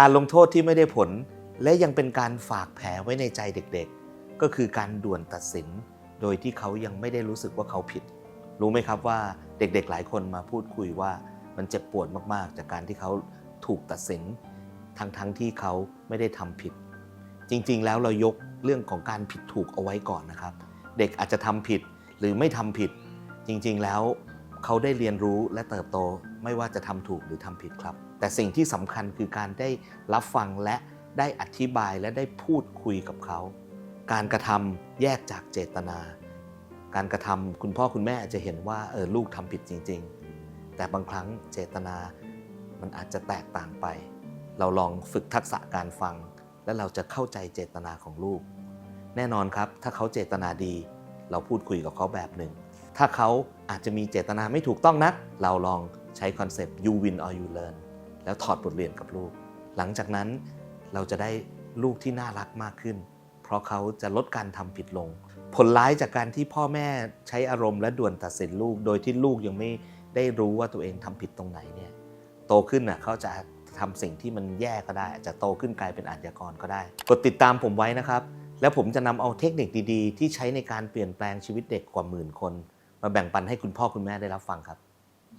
การลงโทษที่ไม่ได้ผล และยังเป็นการฝากแผลไว้ในใจเด็กๆ ก็คือการด่วนตัดสิน โดยที่เขายังไม่ได้รู้สึกว่าเขาผิด รู้ไหมครับว่าเด็กๆ หลายคนมาพูดคุยว่ามันเจ็บปวดมากๆ จากการที่เขาถูกตัดสิน ทั้งๆที่เขาไม่ได้ทำผิด จริงๆ แล้วเรายกเรื่องของการผิดถูกเอาไว้ก่อนนะครับ เด็กอาจจะทำผิดหรือไม่ทำผิด จริงๆ แล้วเขาได้เรียนรู้และเติบโต ไม่ว่าจะทำถูกหรือทำผิดครับ แต่สิ่งที่สำคัญคือการได้รับฟังและได้อธิบายและได้พูดคุยกับเขา การกระทำแยกจากเจตนา การกระทำคุณพ่อคุณแม่อาจจะเห็นว่าเออลูกทำผิดจริง ๆ แต่บางครั้งเจตนามันอาจจะแตกต่างไป เราลองฝึกทักษะการฟัง และเราจะเข้าใจเจตนาของลูก แน่นอนครับ ถ้าเขาเจตนาดี เราพูดคุยกับเขาแบบหนึ่ง ถ้าเขาอาจจะมีเจตนาไม่ถูกต้องนัก เราลอง ใช้คอนเซปต์ you win or you learn แล้วถอดบทเรียนกับลูก หลังจากนั้นเราจะได้ลูกที่น่ารักมากขึ้น เพราะเขาจะลดการทำผิดลง ผลร้ายจากการที่พ่อแม่ใช้อารมณ์และด่วนตัดสินลูก โดยที่ลูกยังไม่ได้รู้ว่าตัวเองทำผิดตรงไหนเนี่ยโตขึ้นน่ะเขาจะทำสิ่งที่มันแย่ก็ได้จะโตขึ้นกลายเป็นอาชญากรก็ได้ กดติดตามผมไว้นะครับ แล้วผมจะนำเอาเทคนิคดีๆ ที่ใช้ในการเปลี่ยนแปลงชีวิตเด็กกว่าหมื่นคน มาแบ่งปันให้คุณพ่อคุณแม่ได้รับฟังครับ